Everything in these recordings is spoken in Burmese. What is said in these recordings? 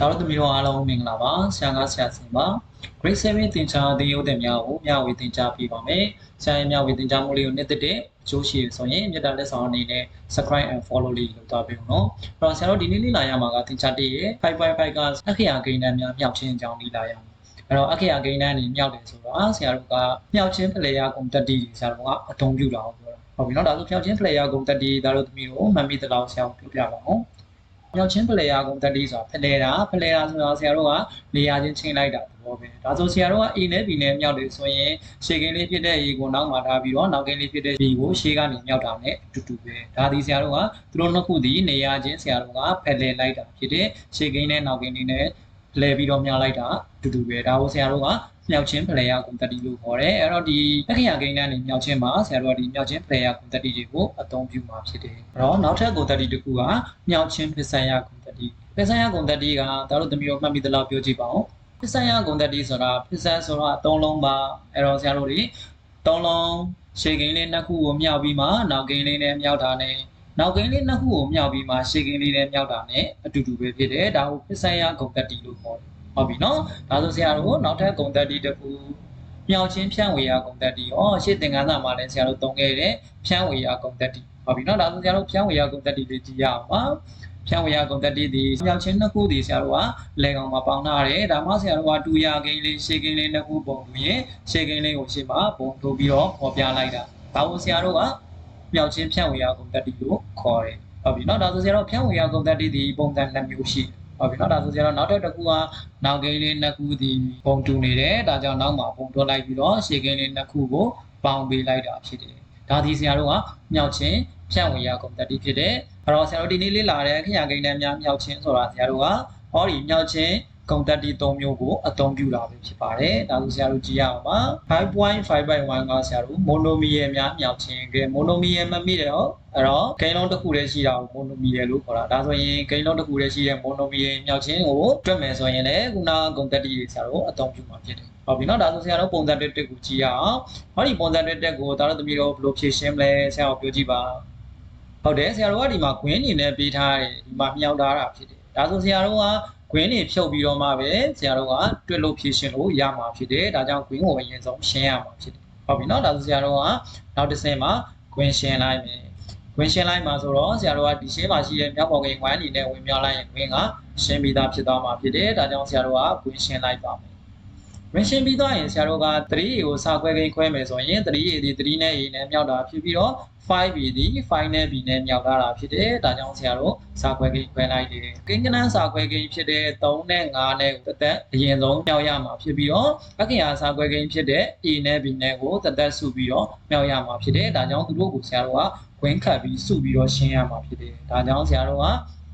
ဒါတို့သမီးတို့အားလုံးမင်္ဂလာပါဆရာကဆရာစင်ပါ grade 7သင်ကြားသင်ရိုးတင်များကိုမျှဝေသင်ကြားပေးပါမယ်ဆရာရဲ့မျှဝေသင်ကြားမှုလေးကိုနှစ်သက်တဲ့အကျိုးရှိရဆိုရင်မြေတားလက်ဆောင်အနေနဲ့ subscribe and follow လေးလုပ်သွားပေးဦးနော်အဲ့တော့ဆရာတို့ဒီနေ့လေးလာရမှာကသင်ကြားတည့်ရဲ့555ကအခရာဂိမ်းတန်းများမြောက်ချင်းအကြောင်းလေးလာရမှာအဲ့တော့အခရာဂိမ်းတန်းနေမြောက်တယ်ဆိုတော့ဆရာတို့ကမြောက်ချင်း player ကုန်တက်တီဆရာတို့ကအသုံးပြုတာကိုပြောတာဟုတ်ပြီနော်ဒါဆိုမြောက်ချင်း player ကုန်တက်တီဒါတို့သမီးတို့မှတ်မိသလောက်ဆရာတို့ပြောပြပါအောင် မြောက်ချင်း player ကုန်တက်တီဆိုတာဖလဲတာဖလဲတာဆိုတော့ဆရာတို့ကနေရာချင်းချိန်လိုက်တာသဘောပဲဒါဆိုဆရာတို့က A နဲ့ B နဲ့မြောက်တယ်ဆိုရင်ရှေ့ကင်းလေးဖြစ်တဲ့ A ကိုနောက်မှာထားပြီးတော့နောက်ကင်းလေးဖြစ်တဲ့ B ကိုရှေ့ကနေမြောက်တာနဲ့အတူတူပဲဒါဒီဆရာတို့ကသူတို့နှစ်ခုဒီနေရာချင်းဆရာတို့ကဖလဲလိုက်တာဖြစ်တဲ့ရှေ့ကင်းနဲ့နောက်ကင်းလေးနဲ့လဲပြီးတော့မြောက်လိုက်တာအတူတူပဲဒါကိုဆရာတို့က မြောက်ချင်း player ကွန်တက်တီလို့ခေါ်တယ်အဲ့တော့ဒီအခရာဂိမ်းတန်းနေမြောက်ချင်းမှာဆရာတို့ကဒီမြောက်ချင်း player ကွန်တက်တီတွေကိုအသုံးပြုမှာဖြစ်တယ်အဲ့တော့နောက်ထပ်ကွန်တက်တီတစ်ခုကမြောက်ချင်းပစ္စယကွန်တက်တီပစ္စယကွန်တက်တီကဒါတို့သမီးတို့မှတ်မိသလောက်ပြောကြည့်ပါဦးပစ္စယကွန်တက်တီဆိုတာပစ္စယဆိုတာအသုံးလုံးပါအဲ့တော့ဆရာတို့ဒီသုံးလုံးရှေ့ဂိမ်းလေးနှစ်ခုကိုမြောက်ပြီးမှနောက်ဂိမ်းလေးနဲ့မြောက်တာနဲ့နောက်ဂိမ်းလေးနှစ်ခုကိုမြောက်ပြီးမှရှေ့ဂိမ်းလေးနဲ့မြောက်တာနဲ့အတူတူပဲဖြစ်တယ်ဒါကိုပစ္စယကွန်တက်တီလို့ခေါ်တယ် ဟုတ်ပြီနော်ဒါဆိုဆရာတို့နောက်ထပ်ဂုံတက်တီတစ်ခုမြောက်ချင်းဖြန့်ဝေရဂုံတက်တီဩရှေ့သင်္ကန်းစာမှာလည်းဆရာတို့သုံးခဲ့တဲ့ဖြန့်ဝေရဂုံတက်တီဟုတ်ပြီနော်ဒါဆိုဆရာတို့ဖြန့်ဝေရဂုံတက်တီလေးကြည့်ရအောင်ပါဖြန့်ဝေရဂုံတက်တီဒီမြောက်ချင်းနှစ်ခုဒီဆရာတို့ကလေကောင်မှာပေါင်းထားတယ်ဒါမှဆရာတို့ကတူရဂိမ်းလေးရှေ့ဂိမ်းလေးနှစ်ခုပုံပြီးရင်ရှေ့ဂိမ်းလေးကိုရှေ့မှာပုံထိုးပြီးတော့ပေါ်ပြလိုက်တာဒါကိုဆရာတို့ကမြောက်ချင်းဖြန့်ဝေရဂုံတက်တီလို့ခေါ်တယ်ဟုတ်ပြီနော်ဒါဆိုဆရာတို့ဖြန့်ဝေရဂုံတက်တီဒီပုံစံနှစ်မျိုးရှိတယ် ဟုတ်ပြီနော်ဒါဆိုကြတော့နောက်ထပ်တစ်ခုကနောက်ကင်းလေးနှစ်ခုဒီပုံတူနေတယ်ဒါကြောင့်နောက်မှာပုံတွက်လိုက်ပြီးတော့ရှေ့ကင်းလေးနှစ်ခုကိုပေါင်းပေးလိုက်တာဖြစ်တယ်ဒါဒီဆရာတို့ကမြောက်ချင်းဖြန့်ဝေရကုန်တတိဖြစ်တယ်အဲ့တော့ဆရာတို့ဒီနေ့လေ့လာတဲ့ခရဂိန်းတန်းများမြောက်ချင်းဆိုတာဆရာတို့ကဟောဒီမြောက်ချင်း ကုန်တက်တီ၃မျိုးကိုအသုံးပြုတာပဲဖြစ်ပါတယ်။ဒါဆိုဆရာတို့ကြည့်ရအောင်ပါ5.5/1ကဆရာတို့ monomial များမြောက်ခြင်းကဲ monomial မမိတယ်ဟုတ်အဲ့တော့ဂိမ်းလုံးတစ်ခုတည်းရှိတာကို monomial လို့ခေါ်တာဒါဆိုရင်ဂိမ်းလုံးတစ်ခုတည်းရှိတဲ့ monomial မြောက်ခြင်းကိုတွက်မယ်ဆိုရင်လည်းခုနကုန်တက်တီတွေဆရာတို့အသုံးပြုမှာဖြစ်တယ်။ဟုတ်ပြီနော်ဒါဆိုဆရာတို့ပုံစံတက်တက်ကိုကြည့်ရအောင်။ဟောဒီပုံစံတက်တက်ကိုဒါတို့သမီးတို့ဘယ်လိုဖြည့်ရှင်းမလဲဆရာတို့ပြောကြည့်ပါ။ဟုတ်တယ်ဆရာတို့ကဒီမှာ green အနေနဲ့ပေးထားတယ်ဒီမှာမြောက်ထားတာဖြစ်တယ်။ဒါဆိုဆရာတို့က ကွင်းတွေဖြုတ်ပြီးတော့မှပဲဆရာတို့ကတွက်လို့ဖြည့်ရှင်လို့ရမှာဖြစ်တယ်ဒါကြောင့်ကွင်းကိုအရင်ဆုံးရှင်းရမှာဖြစ်တယ်ဟုတ်ပြီနော်ဒါဆိုဆရာတို့ကနောက်တစ်ဆင့်မှာကွင်းရှင်းလိုက်မယ်ကွင်းရှင်းလိုက်မှာဆိုတော့ဆရာတို့ကဒီရှင်းမှာရှိတဲ့မြောက်ပေါ်ကိန်း1အနေနဲ့ဝင်မြောက်လိုက်ရင်ကွင်းကရှင်းပြီးသားဖြစ်သွားမှာဖြစ်တယ်ဒါကြောင့်ဆရာတို့ကကွင်းရှင်းလိုက်ပါမယ် green ရှင်းပြီးသွားရင်ဆရာတို့က3 A ကိုစာခွဲကိန်းခွဲမယ်ဆိုရင်3 A ဒီ3နဲ့ A နဲ့မြောက်တာဖြစ်ပြီးတော့ 5B ဒီ5နဲ့ B နဲ့မြောက်ထားတာဖြစ်တယ်ဒါကြောင့်ဆရာတို့စာခွဲကိန်းခွဲလိုက်တယ်ကိန်းကနန်းစာခွဲကိန်းဖြစ်တဲ့3နဲ့5နဲ့တသက်အရင်ဆုံးမြောက်ရမှာဖြစ်ပြီးတော့အခင်ဟာစာခွဲကိန်းဖြစ်တဲ့ A နဲ့ B နဲ့ကိုတသက်စုပြီးတော့မြောက်ရမှာဖြစ်တယ်ဒါကြောင့်သူတို့ကိုဆရာတို့ကခွင်းခတ်ပြီးစုပြီးတော့ရှင်းရမှာဖြစ်တယ်ဒါကြောင့်ဆရာတို့က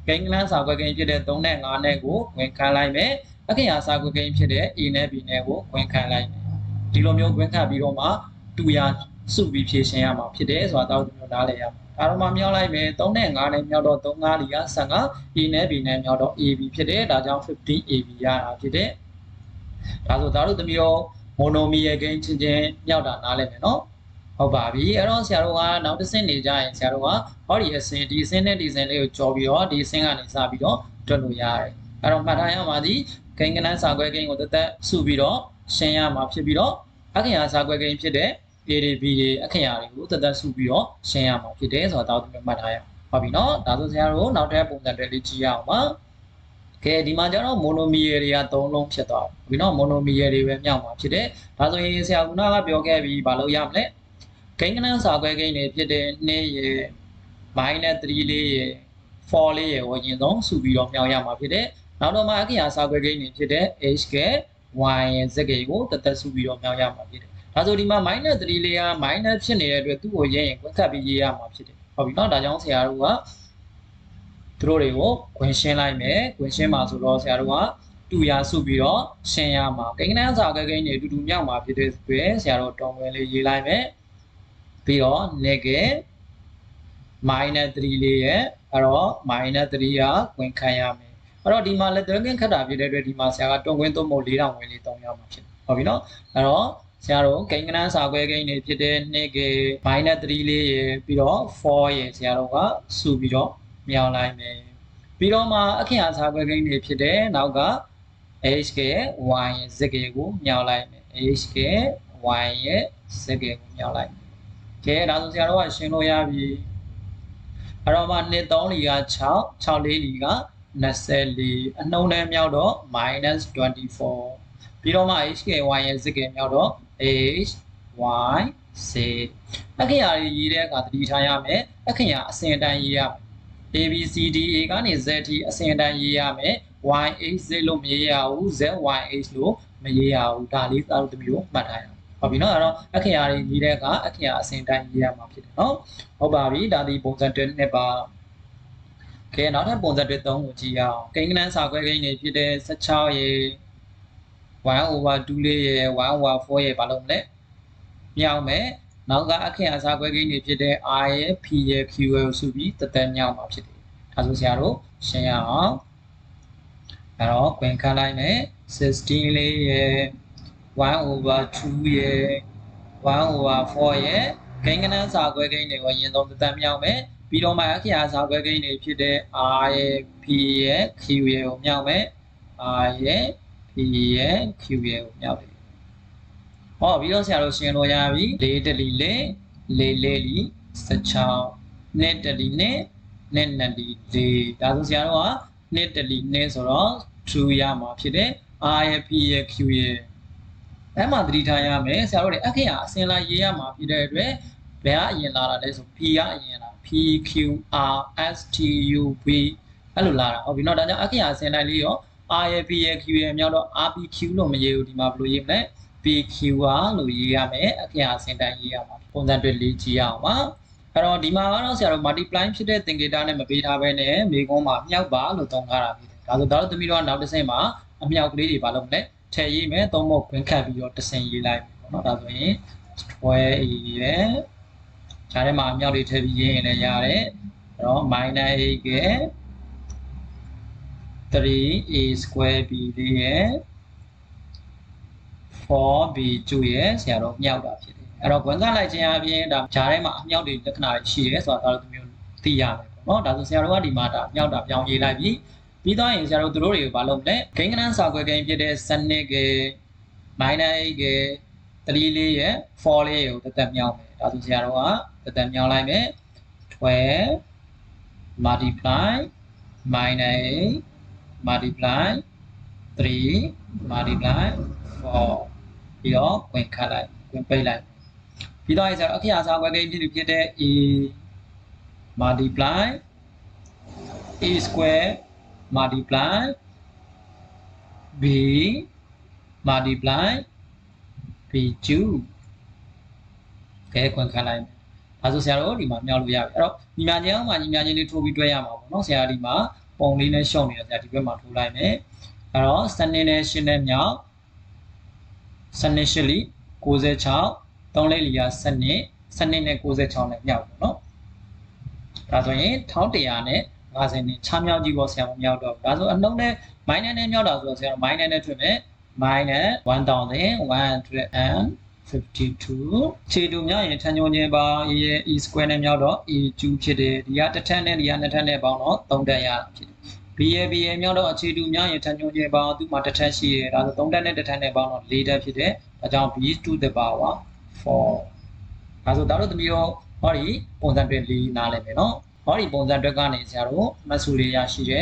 ကိန်းကနန်းစာခွဲကိန်းဖြစ်တဲ့3နဲ့5နဲ့ကိုဝင်ခန်းလိုက်မယ် အခင်ဟာစာခွဲကိန်းဖြစ်တဲ့ A နဲ့ B နဲ့ကိုဝင်ခန်းလိုက်မယ်ဒီလိုမျိုးဝင်ခတ်ပြီးတော့မှတူရစုပြီးဖြည့်ရှင်းရမှာဖြစ်တယ်ဆိုတာတောက်မျိုးနားလည်ရမှာဒါတော့မှမြောက်လိုက်မယ်3နဲ့5နဲ့မြောက်တော့3 5လီက15 A နဲ့ B နဲ့မြောက်တော့ AB ဖြစ်တယ်ဒါကြောင့် 15AB ရတာဖြစ်တယ်ဒါဆိုဒါတို့သမီးရော monomial gain ချင်းချင်းမြောက်တာနားလည်မယ်နော်ဟုတ်ပါပြီအဲ့တော့ဆရာတို့ကနောက်တစ်ဆင့်နေကြရင်ဆရာတို့ကဟောဒီအစင်ဒီအစင်နဲ့ဒီအစင်လေးကိုကြော်ပြီးတော့ဒီအစင်ကနေစပြီးတော့တွက်လို့ရတယ်အဲ့တော့မှတ်ထားရမှာဒီ ဂိမ်းကနန်းစာခွဲဂိမ်းကိုတသက်စုပြီးတော့ရှင်းရမှာဖြစ်ပြီးတော့အခင်ဟာစာခွဲဂိမ်းဖြစ်တဲ့ A တွေ B တွေအခရာတွေကိုတသက်စုပြီးတော့ရှင်းရမှာဖြစ်တယ်ဆိုတော့တောက်တူမှတ်ထားရအောင်ဟုတ်ပြီနော်ဒါဆိုဆရာတို့နောက်ထပ်ပုံစံတွေလေးကြည့်ရအောင်ပါကဲဒီမှာကျတော့ monomial တွေက၃လုံးဖြစ်သွားပြီနော် monomial တွေပဲမြောက်မှာဖြစ်တယ်ဒါဆိုရင်ဆရာကကပြောခဲ့ပြီးမလုပ်ရမလဲဂိမ်းကနန်းစာခွဲဂိမ်းတွေဖြစ်တဲ့2ရယ် minus 3လေးရယ်4လေးရယ်ကိုအရင်ဆုံးစုပြီးတော့မြောက်ရမှာဖြစ်တယ် နောက်တော့မှအကင်ဟာ circle gate နေဖြစ်တဲ့ h က y ရဲ့ဇက်ကိကိုတသက်စုပြီးတော့မြောက်ရမှာဖြစ်တယ်ဒါဆိုဒီမှာ -3 လေးက minus ဖြစ်နေတဲ့အတွက်သူ့ကိုရရင်ကွက်ကပ်ပြီးရေးရမှာဖြစ်တယ်ဟုတ်ပြီနော်ဒါကြောင့်ဆရာတို့ကသူတို့တွေကိုဝင်ရှင်းလိုက်မယ်ဝင်ရှင်းမှာဆိုတော့ဆရာတို့ကတူရစုပြီးတော့ရှင်းရမှာကိန်းကန်းစာကကိန်းတွေအတူတူမြောက်မှာဖြစ်တဲ့အတွက်ဆရာတို့တောင်းဝင်လေးရေးလိုက်မယ်ပြီးတော့ negative -3 လေးရဲ့အဲ့တော့ -3 ကဝင်ခံရမယ် အဲ့တော့ဒီမှာလက်သွင်းခတ်တာဖြစ်တဲ့အတွက်ဒီမှာဆရာကတုံးခွင်းသုံးဖို့4000ဝင်လေး3ရမှာဖြစ်တယ်ဟုတ်ပြီနော်အဲ့တော့ဆရာတို့ဂိမ်းကနန်းစာခွဲဂိမ်းတွေဖြစ်တဲ့2က -3 လေးရယ်ပြီးတော့4ရယ်ဆရာတို့ကစုပြီးတော့မြောက်လိုက်မယ်ပြီးတော့မှအခရာစာခွဲကိန်းတွေဖြစ်တဲ့နောက်က h က y ရဲ့ z ကကိုမြောက်လိုက်မယ် h က y ရဲ့ z ကကိုမြောက်လိုက်မယ်ကဲဒါဆိုဆရာတို့ကရှင်းလို့ရပြီအဲ့တော့မှ2 3လီက6 6လေးလီက 24အနှုံးနဲ့မြောက်တော့ -24 ပြီးတော့မှ h က y ရဲ့ z ကမြောက်တော့ h y z အခရာတွေရေးတဲ့အခါသတိထားရမယ်အခရာအစဉ်အတိုင်းရေးရမယ် A B C D A ကနေ Z ထိအစဉ်အတိုင်းရေးရမယ် Y H Z လို့မရေးရဘူး Z Y H လို့မရေးရဘူးဒါလေးသာတို့တမျိုးမှတ်ထားရအောင်ဟုတ်ပြီနော်အဲ့တော့အခရာတွေရေးတဲ့အခါအခရာအစဉ်အတိုင်းရေးရမှာဖြစ်တယ်နော်ဟုတ်ပါပြီဒါဒီပုံစံ1နဲ့ပါ ကဲနောက်ထပ်ပုံစံ1 3ကိုကြည့်ရအောင်ကိန်းကနန်းစာခွဲကိန်းတွေဖြစ်တဲ့16ရေ1 over 2လေးရေ1 over 4ရေဘာလို့မလဲမြောက်မယ်နောက်ကအခရာစာခွဲကိန်းတွေဖြစ်တဲ့ R ရဲ့ P ရဲ့ Q ရဲ့ဆိုပြီးတသက်မြောက်မှာဖြစ်တယ်ဒါဆိုဆရာတို့ရှင်းရအောင်အဲ့တော့ခွင်ခတ်လိုက်မယ်16လေးရဲ့1 over 2ရဲ့1 over 4ရဲ့ကိန်းကနန်းစာခွဲကိန်းတွေကိုအရင်ဆုံးတသက်မြောက်မယ် ပြီးတော့မှအခရာစာခွဲကိန်းတွေဖြစ်တဲ့ R ရဲ့ P ရဲ့ Q ရဲ့ကိုမြောက်မယ် R ရဲ့ P ရဲ့ Q ရဲ့ကိုမြောက်တယ်ဟောပြီးတော့ဆရာတို့ရှင်းလို့ရပြီလေးတလီလေးလေးလေးလီ16နဲ့တလီနဲ့နဲ့နလီလေးဒါဆိုဆရာတို့ကနဲ့တလီနဲ့ဆိုတော့ true ရမှာဖြစ်တယ် R ရဲ့ P ရဲ့ Q ရဲ့အဲ့မှာသတိထားရမယ်ဆရာတို့လည်းအခရာအစင်လာရေးရမှာဖြစ်တဲ့အတွက်ဘယ်ကအရင်လာတာလဲဆို P ကအရင်လာ P Q R S T U V အဲ့လိုလာတာဟုတ်ပြီเนาะဒါကြောင့်အခရာအစင်လိုက်လေးရော R ရဲ့ P ရဲ့ Q ရဲ့မြောက်တော့ RPQ လို့မရေးဘူးဒီမှာဘယ်လိုရေးမလဲ PQR လို့ရေးရမယ်အခရာစင်တိုင်းရေးရမှာပုံစံတွေလေးကြည့်ရအောင်ပါအဲ့တော့ဒီမှာကတော့ဆရာတို့ multiply ဖြစ်တဲ့သင်္ကေတနဲ့မပေးထားဘဲနဲ့မိကုံးမှာမြောက်ပါလို့သုံးထားတာဖြစ်တယ်ဒါဆိုတော့သမီးတို့ကနောက်တစ်ဆင့်မှာအမြောက်ကလေးတွေပါလို့မလဲထည့်ရေးမယ်သုံးဖို့ခွင့်ခတ်ပြီးတော့တစ်ဆင့်ရေးလိုက်ပေါ့နော်ဒါဆိုရင်12ရဲ့ ခြားထဲမှာအမြောက်တွေထည့်ပြီးရေးရင်လည်းရတယ်အဲ့တော့ -8 က 3a square b လေးရဲ့ 4b2 ရဲ့ဆရာတော်မြောက်တာဖြစ်တယ်အဲ့တော့ဝင်ကလိုက်ခြင်းအပြင်ဒါဂျားထဲမှာအမြောက်တွေလက္ခဏာတွေရှိရဲဆိုတာဒါလိုမျိုးသိရမယ်ပေါ့နော်ဒါဆိုဆရာတော်ကဒီမှာဒါမြောက်တာပြောင်းရေးလိုက်ပြီးပြီးတော့ရင်ဆရာတို့တို့တွေကိုမလုပ်လဲဂိမ်းကနန်းစာခွဲဂိမ်းဖြစ်တဲ့စနစ်က -8 က 3လေးရဲ့4လေးကိုတက်တက်မြောက်မယ်ဒါဆိုဆရာတော်ကတက်တက်မြောက်လိုက်မယ်12 multiply -8 multiply 3 multiply 4ပြီးတော့ဝင်ခတ်လိုက်ဝင်ပိတ်လိုက်ပြီးတော့အဲဆိုအခရာစာခွဲကိန်းဖြစ်ဖြစ်တဲ့ a multiply a square multiply b multiply b2 ကဲခွင့်ခတ်လိုက်ဒါဆိုဆရာတို့ဒီမှာမြောက်လို့ရပြီအဲ့တော့ညီမချင်းအောင်မှာညီမချင်းလေးထိုးပြီးတွဲရမှာပေါ့နော်ဆရာဒီမှာပုံလေးနဲ့ရှော့နေတယ်ဆရာဒီဘက်မှာထိုးလိုက်မယ်အဲ့တော့စနစ်နဲ့ရှင်းနဲ့မြောက်စနစ်ရှစ်လီ96 3လေးလီယာစနစ်စနစ်နဲ့96နဲ့မြောက်ပေါ့နော်ဒါဆိုရင်1100နဲ့50နဲ့ချမြောက်ကြည့်ပေါ့ဆရာမမြောက်တော့ဒါဆိုအနှုံးနဲ့ minus နဲ့မြောက်တာဆိုတော့ဆရာ minus နဲ့ထွင်မယ် minus 1152ခြေတူမြောက်ရင်ထန်ညုံချင်းပါရဲ့ e square နဲ့မြောက်တော့ e2 ဖြစ်တယ်ဒီကတစ်ထပ်နဲ့ဒီကနှစ်ထပ်နဲ့ပေါင်းတော့3တက်ရတာဖြစ်တယ် BA BA မြောက်တော့အခြေတူများရင်ထန်ညုံချင်းပေါင်းသူ့မှာတစ်ထပ်ရှိတယ်ဒါဆို3တက်နဲ့တစ်ထပ်နဲ့ပေါင်းတော့4တက်ဖြစ်တယ်ဒါကြောင့် b to the power 4ဒါဆိုဒါတို့သမီးတို့ဟောဒီပုံစံတွေလေးနားလည်မယ်နော်ဟောဒီပုံစံတွေကနေဆရာတို့မဆူလေးရရှိတ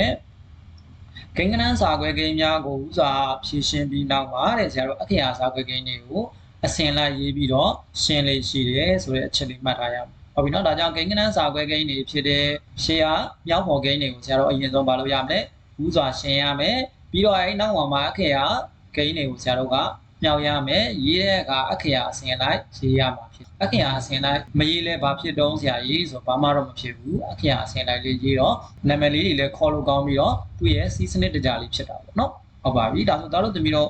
ယ်ကိန်းကနန်းစာခွဲကိန်းများကိုဥစွာဖြည့်ရှင်းပြီးနောက်မှာတဲ့ဆရာတို့အခရာစာခွဲကိန်းတွေကိုအစင်လိုက်ရေးပြီးတော့ရှင်းလေးရှိတယ်ဆိုတဲ့အချက်လေးမှတ်ထားရမယ်ဟုတ်ပြီနော်ဒါကြောင့်ဂိမ်းကနန်းစာခွဲဂိမ်းတွေဖြစ်တဲ့ရှေးဟာမြောက်ဖော်ဂိမ်းတွေကိုဆရာတို့အရင်ဆုံးပါလို့ရမယ်ဘူးစွာရှင်းရမယ်ပြီးတော့အဲဒီနောက်မှာအခရာဂိမ်းတွေကိုဆရာတို့က မြောက်ရမယ်ရေးတဲ့အခါအခရာအစင်လိုက်ရေးရမှာဖြစ်အခရာအစင်လိုက်မရေးလဲဘာဖြစ်တုံးဆရာရေးဆိုဘာမှတော့မဖြစ်ဘူးအခရာအစင်လိုက်လေးရေးတော့နာမည်လေးတွေလည်းခေါ်လို့ကောင်းပြီးတော့သူ့ရဲ့စီးစနစ်တကြလေးဖြစ်တာပေါ့နော်ဟုတ်ပါပြီဒါဆိုသားတို့သမီးတို့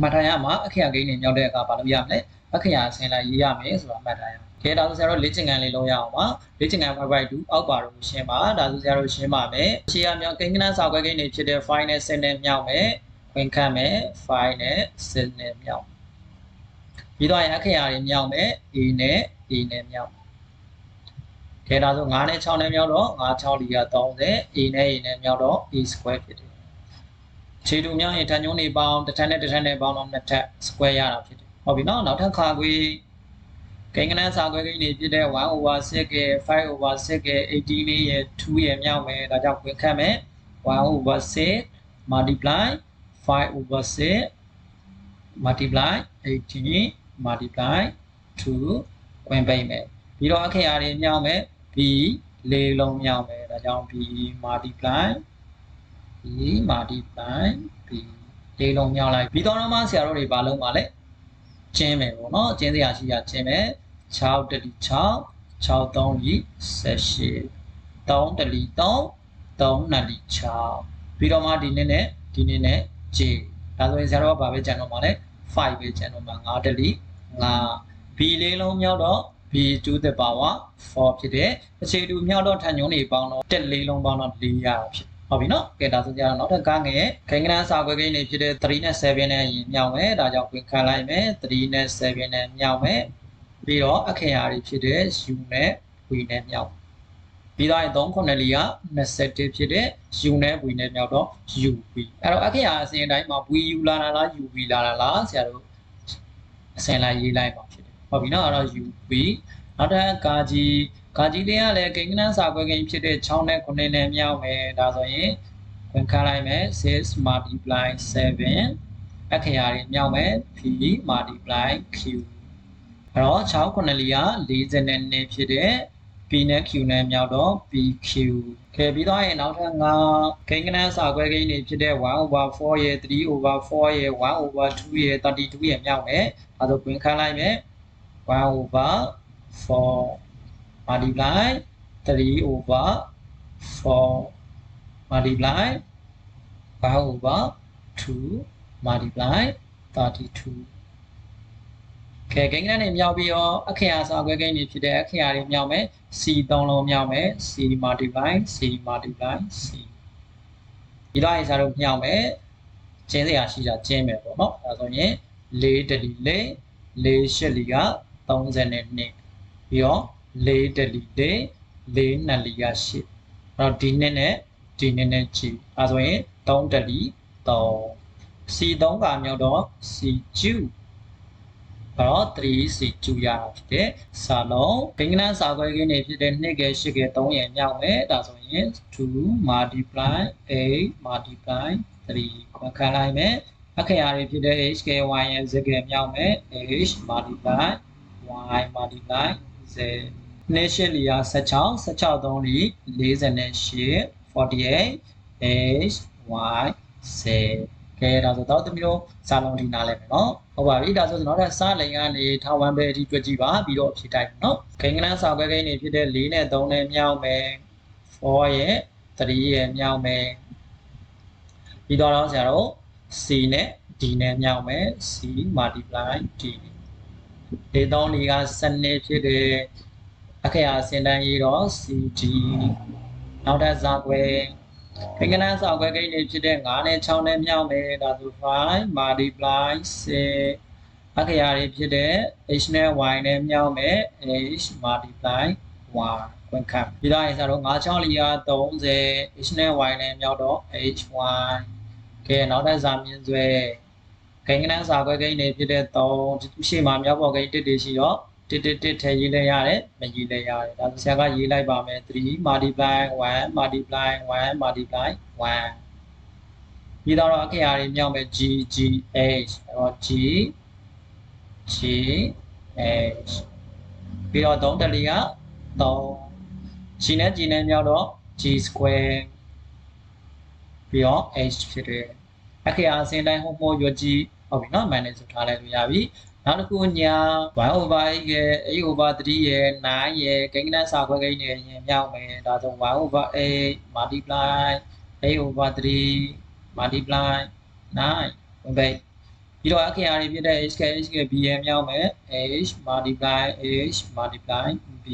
မှတ်ထားရမှာအခရာဂိမ်းတွေမြောက်တဲ့အခါဘာလို့ရမလဲအခရာအစင်လိုက်ရေးရမယ်ဆိုတာမှတ်ထားရအောင်ကဲဒါဆိုဆရာတို့လေ့ကျင့်ခန်းလေးလုပ်ရအောင်ပါလေ့ကျင့်ခန်း website 2အောက်ပါတော့ရှင်းပါဒါဆိုဆရာတို့ရှင်းပါမယ်ရှေ့ရမြောက်ကိန်းကနန်းစာခွဲကိန်းတွေဖြစ်တဲ့ file နဲ့ set နဲ့မြောက်မယ် ဝင်ခတ်မယ် file နဲ့ set နဲ့မြောက်ပြီးတော့ရအခရာတွေမြောက်မယ် a နဲ့ a နဲ့မြောက်ခဲဒါဆို9နဲ့6နဲ့မြောက်တော့9 6လီက30 a နဲ့ a နဲ့မြောက်တော့ a square ဖြစ်တယ်ခြေတူမြောက်ရင်ထန်ညုံးနေပေါင်းတစ်ထပ်နဲ့တစ်ထပ်နဲ့ပေါင်းတော့နှစ်ထပ် square ရတာဖြစ်တယ်ဟုတ်ပြီနော်နောက်ထပ်ခါခွေကိန်းကနန်းစာခွဲကိန်းတွေဖြစ်တဲ့1 over 6က5 over 6က18လေးရဲ့2ရဲ့မြောက်မယ်ဒါကြောင့်ခွင့်ခတ်မယ်1 over 6 multiply 5 over 6 multiply 18 multiply 2ဝင်ပိတ်မယ်ပြီးတော့အခရာတွေမြောက်မယ် b လေးလုံးမြောက်မယ်ဒါကြောင့် b multiply b multiply b လေးလုံးမြောက်လိုက်ပြီးတော့မှဆရာတို့တွေဘာလုံးပါလဲကျင်းမယ်ပေါ့နော်ကျင်းစရာရှိတာကျင်းမယ်6တလီ6 6 3လီ18 3တလီ3 3နလီ6ပြီးတော့မှဒီနေ့နဲ့ဒီနေ့နဲ့ j ဒါဆိုရင်ဆရာတို့ကဘာပဲကြံတော့မှာလဲ5ပဲကြံတော့မှာ9တလီ9 b လေးလုံးမြောက်တော့ b to the power 4ဖြစ်တယ်အခြေတူမြောက်တော့ထန်ညုံးတွေပေါင်းတော့တက်လေးလုံးပေါင်းတော့4ရဖြစ်ဟုတ်ပြီနော်ကဲဒါဆိုကြတော့နောက်ထပ်ကားငယ်ခိုင်ကနန်းစာခွဲကိန်းတွေဖြစ်တဲ့3နဲ့7နဲ့ရင်မြောက်မယ်ဒါကြောင့်ဝင်ခံလိုက်မယ်3နဲ့7နဲ့မြောက်မယ်ပြီးတော့အခရာတွေဖြစ်တဲ့ u နဲ့ v နဲ့မြောက် ပြီးတော့3ခုနှစ်လီက21ဖြစ်တဲ့ u နဲ့ v နဲ့မြောက်တော့ uv အဲ့တော့အခရာအစဉ်တိုင်းမှာ vu လာတာလား uv လာတာလားဆရာတို့အစဉ်လိုက်ရေးလိုက်ပါဖြစ်တယ်ဟုတ်ပြီနော်အဲ့တော့ uv နောက်ထပ်ကာကြီးကာကြီးလေးကလည်းကိန်းကနန်းစာခွဲကိန်းဖြစ်တဲ့6နဲ့9နဲ့မြောက်မယ်ဒါဆိုရင်ဝင်ခါလိုက်မယ်6 multiply 7အခရာတွေမြောက်မယ် p multiply q အဲ့တော့6 9လီက40နဲ့နေဖြစ်တဲ့ p နဲ့ q နဲ့မြောက်တော့ pq ခဲပြီးတော့ရင်နောက်ထပ်9ကိန်းကနန်းစာခွဲကိန်းတွေဖြစ်တဲ့1 over 4ရဲ့3 over 4ရဲ့1 over 2ရဲ့32ရဲ့မြောက်မယ်အဲဒါဝင်ခါလိုက်မယ်1 over 4 multiply 3 over 4 multiply 5 over 2 multiply 32 ကဲကိန်းကနန်းတွေမြောက်ပြီးတော့အခရာစာခွဲကိန်းတွေဖြစ်တဲ့အခရာတွေမြောက်မယ် c 3လုံးမြောက်မယ် c multiply c multiply c ဒီတော့ရင်စာတို့မြောက်မယ်ကျင်းစရာရှိတာကျင်းမယ်ပေါ့နော်အဲဒါဆိုရင်4တလီလေး4ရှစ်လီက32ပြီးတော့4တလီလေး4နှစ်လီက8အဲ့တော့ဒီနှစ်နဲ့ဒီနှစ်နဲ့ကြည့်အဲဆိုရင်3တလီ3 c 3 ကမြောက်တော့ c ကျူ တော့3 c ကျူရတာဖြစ်တဲ့စာလုံးဘင်္ဂနန်းစာခွဲခင်းတွေဖြစ်တဲ့2ကဲ8ကဲ3ရယ်မြောက်မယ်ဒါဆိုရင်2 multiply 8 multiply 3ခွန်ခံလိုက်မယ်အခရာတွေဖြစ်တဲ့ h က y ရဲ့ z ကမြောက်မယ် h multiply y multiply z နှစ်ရှစ်လီယာ16 16သုံးလီ48 48 h y z ကဲဒါဆိုတော့တမျိုးစာလုံးဒီနားလဲမယ်နော်ဟုတ်ပါပြီဒါဆိုကျွန်တော်တို့စလိန်ကနေထားဝမ်းပဲအထိတွေ့ကြည့်ပါပြီးတော့ဖြည့်တိုက်နော်ခိန်းကနန်းစာခွဲကိန်းတွေဖြစ်တဲ့4နဲ့3နဲ့မြောက်မယ်4ရဲ့3ရဲ့မြောက်မယ်ပြီးတော့ဆရာတို့ c နဲ့ d နဲ့မြောက်မယ် c multiply d ဒီသုံးလေးကစနစ်ဖြစ်တဲ့အခရာစင်တန်းရေးတော့ cd နောက်ထပ်ဇာ ခွဲကိန်းကနန်းစာခွဲကိန်းတွေဖြစ်တဲ့9နဲ့6နဲ့မြောက်မယ်ဒါဆို5 multiply 6အခရာတွေဖြစ်တဲ့ h နဲ့ y နဲ့မြောက်မယ် h multiply y ခွင့်ခတ်ပြီးတော့ရင်စားတော့9 6လီယာ30 h နဲ့ y နဲ့မြောက်တော့ hy ကဲနောက်ထပ်ဇာမြင်ဆွဲဂိမ်းကနန်းစာခွဲဂိမ်းတွေဖြစ်တဲ့3ရှေ့မှာမြောက်ပေါ်ဂိမ်း1တွေရှိတော့ 1 1 1ထည့်ရေးလဲရတယ်မရေးလဲရတယ်ဒါဆိုဆရာကရေးလိုက်ပါမယ်3 multiply 1 multiply 1 multiply 1ပြီးတော့အခရာတွေမြောက်မယ် g g h အဲ့တော့ g g h ပြီးတော့3တလီက3 g နဲ့ g နဲ့မြောက်တော့ g square ပြီးတော့ h ဖြစ်တယ်အခရာအစဉ်တိုင်းဟိုမိုရွက်ကြီးဟုတ်ပြီနော် manage ဆိုထားလိုက်လို့ရပြီ နောက်တစ်ခုညာ1 over 8ရဲ့8 over 3ရဲ့9ရဲ့ကိန်းကနန်းစာခွဲကိန်းနဲ့ရင်မြောက်မယ်ဒါဆို1 over 8 multiply 8 over 3 multiply 9ဝင်ပဲပြီးတော့အခရာတွေဖြစ်တဲ့ h က h က b ရဲ့မြောက်မယ် h multiply h multiply b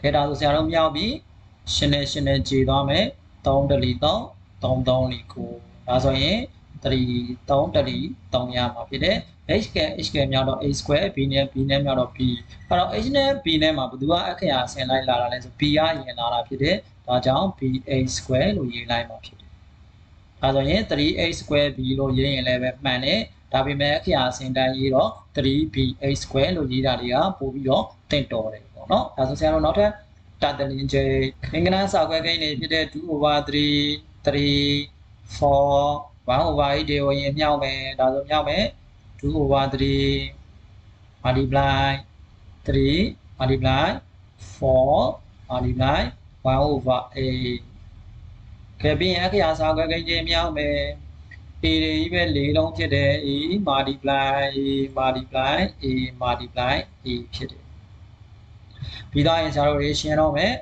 ခဲဒါဆိုဆရာတို့မြောက်ပြီရှင်းနေရှင်းနေခြေသွားမယ်3တလီ3 3 3လီ9ဒါဆိုရင် 3 3တလီ3ရမှာဖြစ်တယ် h က h ကမြောက်တော့ a square b နဲ့ b နဲ့မြောက်တော့ b အဲ့တော့ h နဲ့ b နဲ့မှာဘယ်သူကအခရာဆင်လိုက်လာတာလဲဆို b ကရင်လာတာဖြစ်တယ်ဒါကြောင့် ba square လို့ရေးလိုက်မှာဖြစ်တယ်ဒါဆိုရင် 3a square b လို့ရေးရင်လည်းပဲမှန်တယ်ဒါပေမဲ့အခရာဆင်တိုင်းရေးတော့ 3ba square လို့ရေးတာတွေကပို့ပြီးတော့တင့်တော်တယ်ပေါ့နော်ဒါဆိုဆရာတို့နောက်ထပ်တာတလင်းကျဲငင်္ဂနာစာခွဲကိန်းတွေဖြစ်တဲ့2 over 3 3 4 1 over 8တွေကိုရင်မြောက်မယ်ဒါဆိုမြောက်မယ်2 over 3 multiply 3 multiply 4 multiply 1 over 8ကဲပြီးရင်အခရာစာခွဲကိန်းချင်းမြောက်မယ် a တွေကြီးပဲ၄လုံးဖြစ်တယ် a multiply a multiply a multiply a ဖြစ်တယ်ပြီးတော့ရင်ဆရာတို့ရေးရှင်းတော့မယ်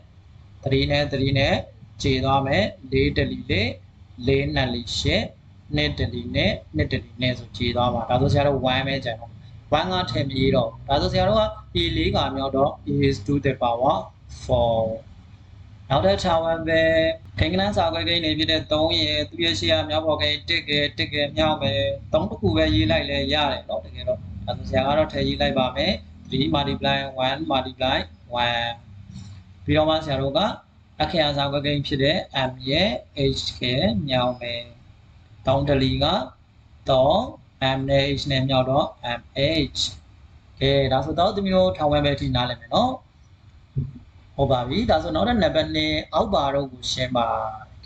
3နဲ့3နဲ့ခြေသွားမယ်4တလီလေး4နှစ်လီ8 နှစ်တလီနဲ့နှစ်တလီနဲ့ဆိုခြေသွားပါဒါဆိုဆရာတို့1ပဲကြံတော့1ကထည့်မရတော့ဒါဆိုဆရာတို့က a 4ကမြောက်တော့ a is to the power 4နောက်တဲ့ tower ပဲခင်းကလန်းစာခွဲကိန်းနေပြတဲ့3ရေသူရဲ့ရှေ့ကမြောက်ပေါ်ကိန်း1ကေ1ကေမြောက်ပဲ3တစ်ခုပဲရေးလိုက်လဲရတယ်တော့တကယ်တော့ဒါဆိုဆရာကတော့ထည့်ရေးလိုက်ပါမယ်3 multiply 1 multiply 1ပြီးတော့မှဆရာတို့ကအခရာစာခွဲကိန်းဖြစ်တဲ့ m ရဲ့ h ကေမြောက်ပဲ တောင်းတလီက3 mh နဲ့မြောက်တော့ mh ကဲဒါဆိုတော့သမီးတို့ထောင်ဝဲပဲထိနားလည်မယ်နော်ဟုတ်ပါပြီဒါဆိုနောက်တဲ့နံပါတ်2အောက်ပါတော့ကိုရှင်းပါ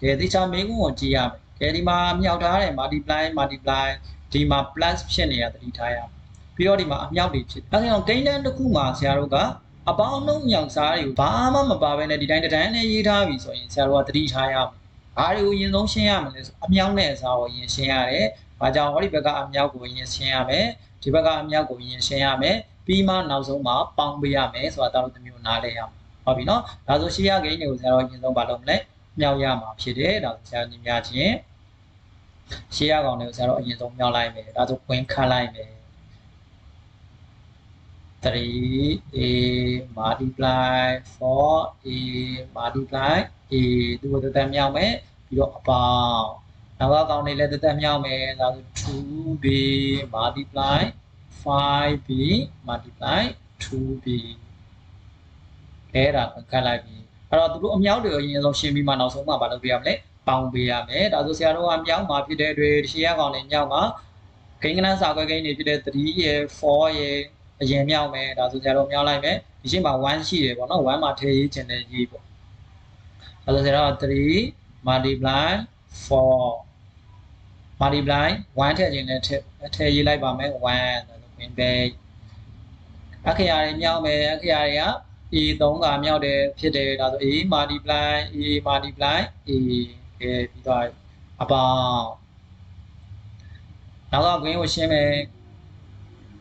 ကဲဒီချာမင်းကုန်းကိုကြည့်ရမယ်ကဲဒီမှာမြောက်ထားတယ် multiply multiply ဒီမှာ plus ဖြစ်နေတာသတိထားရမယ်ပြီးတော့ဒီမှာအမြောက်တွေဖြစ်ဒါဆိုရင်ဂိမ်းတန်းတစ်ခုမှာဆရာတို့ကအပေါင်းနှုံမြောင်စားတွေကိုဘာမှမပါဘဲနဲ့ဒီတိုင်းတန်းနဲ့ရေးထားပြီဆိုရင်ဆရာတို့ကသတိထားရမယ် ဘာတွေကိုအရင်ဆုံးရှင်းရမလဲဆိုအမြောက်နဲ့အစားကိုရင်ရှင်းရတယ်။ဘာကြောင့်ဟောဒီဘက်ကအမြောက်ကိုရင်ရှင်းရမယ်။ဒီဘက်ကအမြောက်ကိုရင်ရှင်းရမယ်။ပြီးမှနောက်ဆုံးမှာပေါင်းပေးရမယ်ဆိုတာတော့တမျိုးနားလဲရအောင်။ဟုတ်ပြီနော်။ဒါဆိုရှေ့ရဂိမ်းတွေကိုဆရာတို့အရင်ဆုံးဘာလုပ်မလဲ။မြောက်ရမှာဖြစ်တယ်။ဒါဆိုဆရာညီများချင်းရှေ့ရကောင်တွေကိုဆရာတို့အရင်ဆုံးမြောက်လိုက်မယ်။ဒါဆိုဝင်ခတ်လိုက်မယ်။ 3a multiply 4a multiply a သူ့ကိုတက်တက်မြောက်မယ်ပြီးတော့အပေါင်းနောက်ကကောင်တွေလည်းတက်တက်မြောက်မယ်ဒါဆို 2b multiply 5b multiply 2b အဲ့ဒါကတ်လိုက်ပြီအဲ့တော့သူတို့အမြောက်တွေကိုအရင်ဆုံးရှင်းပြီးမှနောက်ဆုံးမှမလုပ်ပြရမလဲပေါင်းပေးရမယ်ဒါဆိုဆရာတို့ကမြောက်မှာဖြစ်တဲ့တွေရှေ့ရကောင်တွေမြောက်မှာဂိမ်းကနန်းစာခွဲဂိမ်းတွေဖြစ်တဲ့3ရယ်4ရယ် အရင်မြောက်မယ်ဒါဆိုဆရာတို့မြောက်လိုက်မယ်ဒီရှင်းမှာ1ရှိတယ်ပေါ့နော်1မှာထည့်ရေးခြင်းတဲ့ရေးပေါ့ဒါဆိုဆရာတို့3 multiply 4 multiply 1ထည့်ခြင်းနဲ့ထည့်ထည့်ရေးလိုက်ပါမယ်1ဒါဆိုဝင်ပဲအခရာတွေမြောက်မယ်အခရာတွေက a 3ကမြောက်တယ်ဖြစ်တယ်ဒါဆို a multiply a multiply a ကဲပြီးတော့အပေါင်းနောက်က green ကိုရှင်းမယ်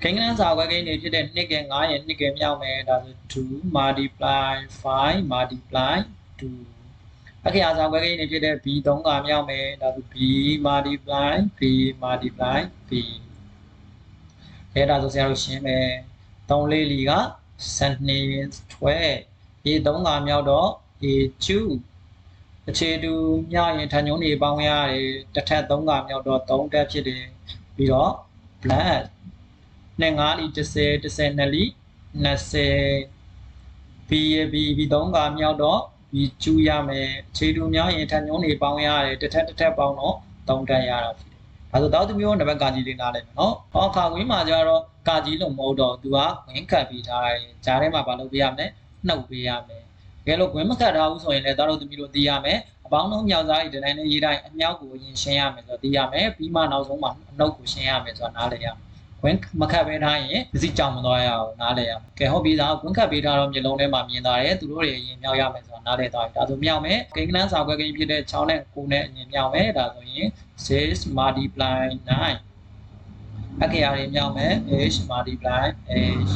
ကိန်းကဏန်းစာဝက်ကိန်းတွေဖြစ်တဲ့2က9ရဲ့2ကမြောက်မယ်ဒါဆို2 multiply 5 multiply 2အခရာစာဝက်ကိန်းတွေဖြစ်တဲ့ b 3ကမြောက်မယ်ဒါဆို b multiply b multiply b အဲဒါဆိုဆရာတို့ရှင်းမယ်3လေးလီက12 12 a 3ကမြောက်တော့ a 2အခြေတူမြောက်ရင်ထန်ညုံးတွေပေါင်းရတယ်တစ်ထပ်3ကမြောက်တော့3တက်ဖြစ်တယ်ပြီးတော့ black 25လီ30 32လီ20ဘီဘီဘီ3ကမြောက်တော့ဘီကျူးရမယ်ခြေတူများရင်ထညုံးတွေပေါင်းရတယ်တစ်ထပ်တစ်ထပ်ပေါင်းတော့တုံးတက်ရတာဖြစ်တယ်။ဒါဆိုတောက်သူမျိုးနံပါတ်ကာကြီးလေးနားလဲမယ်နော်။အော်ခါဝင်းမှာကြတော့ကာကြီးလို့မဟုတ်တော့သူကဝင်ခတ်ပြီးထားတယ်။ဂျားထဲမှာဘာလုပ်ပေးရမလဲ။နှုတ်ပေးရမယ်။တကယ်လို့ဝင်မခတ်ထားဘူးဆိုရင်လည်းတောက်သူမျိုးတို့သိရမယ်။အပေါင်းလုံးမြောက်စားတွေတိုင်းနဲ့ရေးတိုင်းအမြောက်ကိုရင်ရှင်းရမယ်ဆိုတော့သိရမယ်။ပြီးမှနောက်ဆုံးမှအနှုတ်ကိုရှင်းရမယ်ဆိုတော့နားလဲရမယ်။ ဝင်မခတ်ပေးထားရင်ပစ္စည်းကြောင်မသွားရအောင်နားလဲရမယ်။ကဲဟုတ်ပြီသားဝင်ခတ်ပေးထားတော့မျိုးလုံးထဲမှာမြင်လာတယ်သူတို့တွေရင်မြောက်ရမယ်ဆိုတော့နားလဲသွားပြီ။ဒါဆိုမြောက်မယ်။ကိန်းကနန်းစာခွဲကိန်းဖြစ်တဲ့6နဲ့9နဲ့အရင်မြောက်မယ်။ဒါဆိုရင်6 multiply 9အခရာတွေမြောက်မယ် h multiply h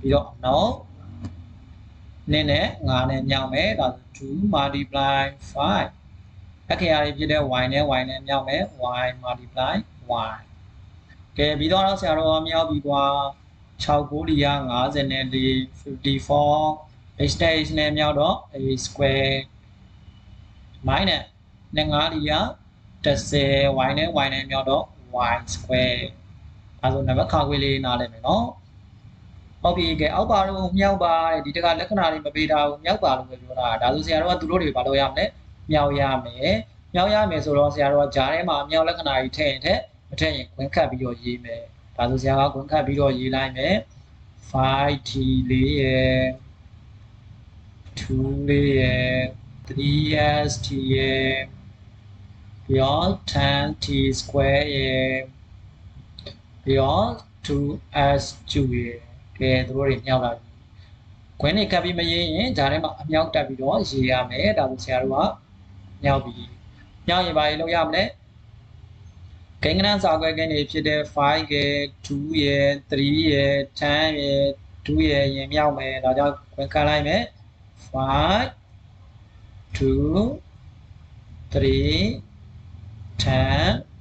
ပြီးတော့နောက်နင်းနဲ့9နဲ့မြောက်မယ်ဒါဆို2 multiply 5အခရာတွေဖြစ်တဲ့ y နဲ့ y နဲ့မြောက်မယ် y multiply y ကဲပြီးတော့ဆရာတော်မြောက်ပြီးကွာ6ကိုလီယာ50နဲ့54 h dash နဲ့မြောက်တော့ a square minus နဲ့5လီယာ10 y နဲ့ y နဲ့မြောက်တော့ y square ဒါဆိုနံပါတ်ခါခွေးလေးနားလည်မယ်နော်ဟုတ်ပြီကဲအောက်ပါတော့မြောက်ပါတဲ့ဒီတကလက္ခဏာလေးမပေးတာဘူးမြောက်ပါလို့ပဲပြောတာဒါဆိုဆရာတို့ကသူတို့တွေဘာလုပ်ရမလဲမြောက်ရမယ်မြောက်ရမယ်ဆိုတော့ဆရာတို့ကဂျားထဲမှာမြောက်လက္ခဏာကြီးထည့်ရင်ထည့် မထည့်ရင်ခွင်းခတ်ပြီးတော့ရေးမယ်ဒါဆိုဆရာကခွင်းခတ်ပြီးတော့ရေးလိုက်မယ် 5t လေးရယ်2လေးရယ် 3st ရယ်ပြီးတော့ 10t square ရယ်ပြီးတော့ 2s ကျူရယ်ကဲသူတို့တွေမြောက်လာပြီခွင်းနေကပ်ပြီးမရေးရင်ဂျားထဲမှာအမြောက်တက်ပြီးတော့ရေးရမယ်ဒါဆိုဆရာတို့ကမြောက်ပြီးမြောက်ရင်ဘာတွေလုပ်ရမလဲ ကိန်းဂဏန်းစာခွဲကိန်းတွေဖြစ်တဲ့5ရယ်2ရယ်3ရယ်10ရယ်2ရယ်ရင်မြောက်မယ်ဒါကြောင့်ခွင့်ခတ်လိုက်မယ်5 2 3 10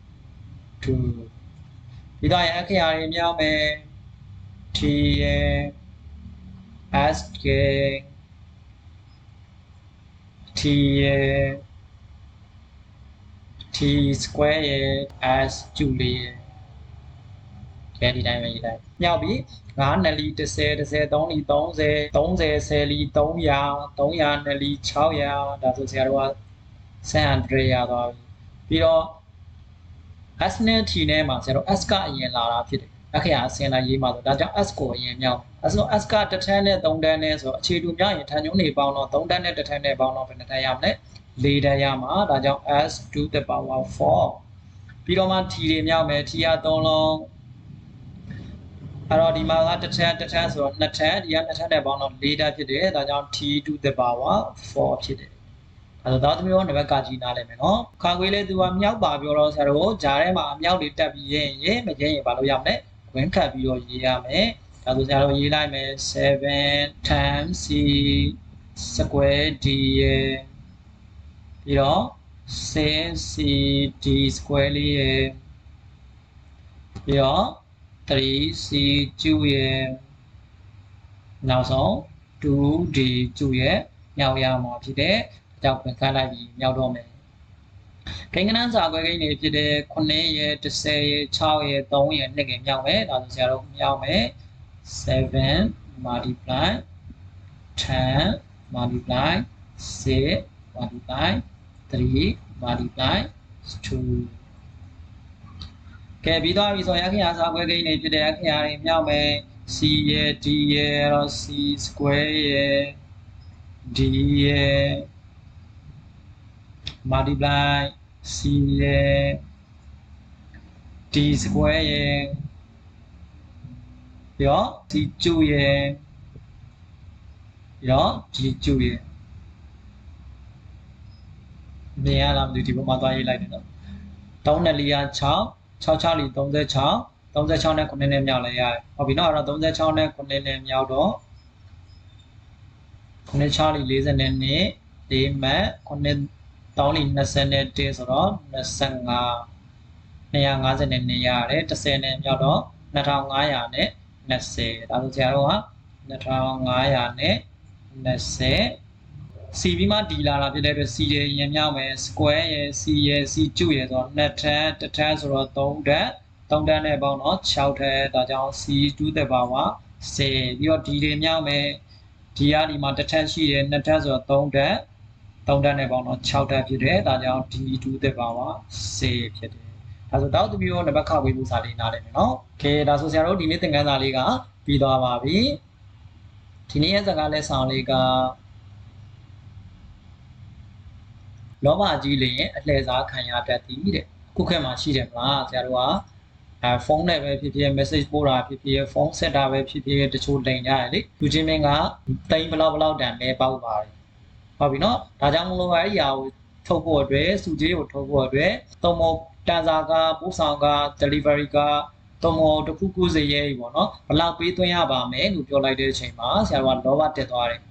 2ဒီတော့ရအခရာတွေမြောက်မယ် t ရယ် s ရယ် t ရယ် t square ရယ် s ကျူလေးရယ်ကဲဒီတိုင်းပဲရေးလိုက်မြောက်ပြီ9နလီ30 30 3လီ30 30 10လီ300 300နလီ600ဒါဆိုဆရာတို့က700ရသွားပြီပြီးတော့ s နဲ့ t နဲ့မှာဆရာတို့ s ကအရင်လာတာဖြစ်တယ်အခရာအစင်လာရေးမှာဆိုဒါကြောင့် s ကိုအရင်မြောက်အဲဆို s ကတစ်ထန်းနဲ့3တန်းနဲ့ဆိုအခြေတူမြောက်ရင်ထန်ညုံနေပေါင်းတော့3တန်းနဲ့တစ်ထန်းနဲ့ပေါင်းတော့ဘယ်နှတန်းရမလဲ 4တန်းရမှာဒါကြောင့် s to the power 4ပြီးတော့မှ t တွေမြောက်မယ် t က3လုံးအဲ့တော့ဒီမှာကတစ်ထန်းတစ်ထန်းဆိုတော့နှစ်ထန်းဒီကနှစ်ထန်းနဲ့ပေါင်းတော့4တန်းဖြစ်တယ်ဒါကြောင့် t to the power 4ဖြစ်တယ်အဲ့တော့ဒါသမီးတို့နံပါတ်ကကြီးနားလဲမယ်နော်ခါခွေးလေးသူကမြောက်ပါပြောတော့ဆရာတို့ဂျားထဲမှာအမြောက်တွေတက်ပြီးရင်ရင်မရင်ရင်ဘာလို့ရမလဲဝင်ခတ်ပြီးတော့ရေးရမယ်ဒါဆိုဆရာတို့ရေးလိုက်မယ်7 times c square d ရယ် ပြီးတော့ 6c d square လေးရယ်ပြီးတော့ 3c ကျူရယ်နောက်ဆုံး 2d ကျူရယ်မြောက်ရမှာဖြစ်တဲ့ကြောက်ဝင်ခတ်လိုက်ပြီးမြောက်တော့မယ်ကိန်းကနန်းစာခွဲကိန်းတွေဖြစ်တဲ့9ရဲ့10ရဲ့6ရဲ့3ရဲ့2ရဲ့မြောက်မယ်ဒါဆိုဆရာတို့မြောက်မယ်7 multiply 10 multiply 6 multiply 3 multiply 2ကဲပြီးတော့ပြီဆိုရင်အခရာစာခွဲကိန်းတွေဖြစ်တဲ့အခရာတွေမြောက်မယ် c ရဲ့ d ရဲ့အဲ့တော့ c square ရဲ့ d ရဲ့ multiply c ရယ် d square ရယ်ပြီးတော့ d ကျူရယ်ပြီးတော့ d ကျူရယ် မြင်ရလားမသိဘူးဒီဘက်မှာသွားရေးလိုက်တယ်နော်3နဲ့4က6 6 6လီ36 36နဲ့9နဲ့မြောက်လဲရတယ်ဟုတ်ပြီနော်အဲ့တော့36နဲ့9နဲ့မြောက်တော့9 6လီ40နဲ့4မတ်9 3လီ21ဆိုတော့25 250နဲ့2ရတယ်10နဲ့မြောက်တော့2500နဲ့20ဒါဆိုဆရာတို့က2500နဲ့20 C ပြီးမှဒီလာလာဖြစ်တဲ့အတွက် C ရရင်မြောက်မယ် square ရယ် C ရယ် C ကျုရယ်ဆိုတော့2ထပ်တစ်ထပ်ဆိုတော့3ထပ်3ထပ်နဲ့ပေါင်းတော့6ထပ်ဒါကြောင့် C 2တဲ့ပါပါ10ပြီးတော့ D တွေမြောက်မယ် D ကဒီမှာတစ်ထပ်ရှိတယ်2ထပ်ဆိုတော့3ထပ်3ဓာတ်နဲ့ပေါင်းတော့6ဓာတ်ဖြစ်တယ်ဒါကြောင့် D2 တက်ပါပါ10ဖြစ်တယ်ဒါဆိုတော့သူမျိုးနံပါတ်ခဝေးမှုစာလေးနားလည်မယ်နော်โอเคဒါဆိုဆရာတို့ဒီနေ့သင်ခန်းစာလေးကပြီးသွားပါပြီဒီနေ့ရဲ့စကားလက်ဆောင်လေးက လောဘကြီးလျင်အလှည့်စားခံရတတ်သည်တဲ့ခုခေတ်မှာရှိတယ်မလားဆရာတို့ကအဲဖုန်းနဲ့ပဲဖြစ်ဖြစ် message ပို့တာဖြစ်ဖြစ်ဖုန်းဆက်တာပဲဖြစ်ဖြစ်တချို့လိန်ကြရလေလူချင်းမင်းကတိမ်ဘလောက်ဘလောက်တန်လဲပေါက်ပါတယ်ဟုတ်ပြီနော်ဒါကြောင့်မလို့အဲ့ဒီဟာကိုထုတ်ဖို့အတွက်စုကြီးကိုထုတ်ဖို့အတွက်သုံးမောတန်စာကပို့ဆောင်က delivery ကသုံးမောတစ်ခုခုစီရဲပြီပေါ့နော်ဘလောက်ပေးသွင်းရပါမယ်လို့ပြောလိုက်တဲ့အချိန်မှာဆရာတော်ကလောဘတက်သွားတယ်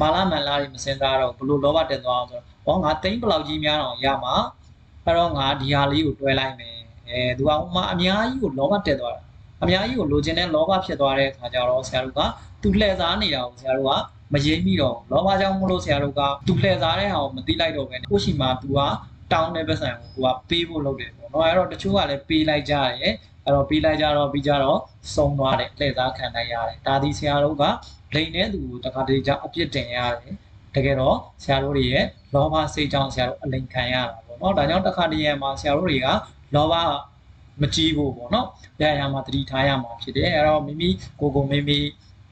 မာလာမန်လာတွေမစင်စားတော့ဘလို့လောဘတက်သွားအောင်ဆိုတော့ ဘောငါတိမ့်ဘလောက်ကြီးများတော့ရမှာအဲ့တော့ငါဒီဟာလေးကိုတွဲလိုက်မယ်အဲသူကဟိုမှာအများကြီးကိုလောဘတက်သွားတာအများကြီးကိုလိုချင်တဲ့လောဘဖြစ်သွားတဲ့အခါကျတော့ဆရာတို့ကသူလှည့်စားနေတာကိုဆရာတို့ကမရင်းမိတော့လောဘကြောင့်မလို့ဆရာတို့ကသူလှည့်စားတဲ့ဟာကိုမသိလိုက်တော့ပဲကိုရှိမှာသူကတောင်းတဲ့ပတ်စံကိုကိုကပေးဖို့လုပ်တယ်ပေါ့နော်အဲ့တော့တချို့ကလည်းပေးလိုက်ကြတယ်အဲ့တော့ပေးလိုက်ကြတော့ပြီးကြတော့စုံသွားတယ်လှည့်စားခံလိုက်ရတယ်ဒါဒီဆရာတို့ကလိန်တဲ့သူကိုတခါတလေကြောင့်အပြစ်တင်ရတယ် တကယ်တော့ဆရာတို့တွေရဲ့လောဘစိတ်ကြောင့်ဆရာတို့အလိန်ခံရတာပေါ့နော်ဒါကြောင့်တခါတလေမှာဆရာတို့တွေကလောဘမကြီးဖို့ပေါ့နော်ရရမှာတတိထားရမှာဖြစ်တယ်အဲ့တော့မိမိကိုကိုမိမိ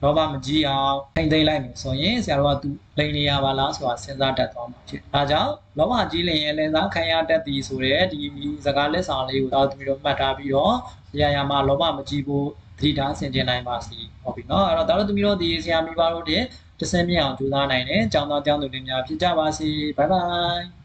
လောဘမကြီးအောင်ထိမ့်သိမ့်လိုက်မယ်ဆိုရင်ဆရာတို့ကသူလိန်နေရပါလားဆိုတာစဉ်းစားတတ်သွားမှာဖြစ်ဒါကြောင့်လောဘကြီးလင်ရဲ့လင်စားခံရတတ်သည်ဆိုတဲ့ဒီစကားလက်ဆောင်လေးကိုတော့သူတို့မှတ်ထားပြီးတော့ရရမှာလောဘမကြီးဖို့တတိထားဆင်ခြင်နိုင်ပါစီဟုတ်ပြီနော်အဲ့တော့ဒါတို့သမီးတို့ဒီဆရာမိဘတို့တဲ့ တစင်းမြအောင်ကြိုးစားနိုင်တယ်ကျောင်းသားကျောင်းသူတွေများဖြစ်ကြပါစေဘိုင်ဘိုင်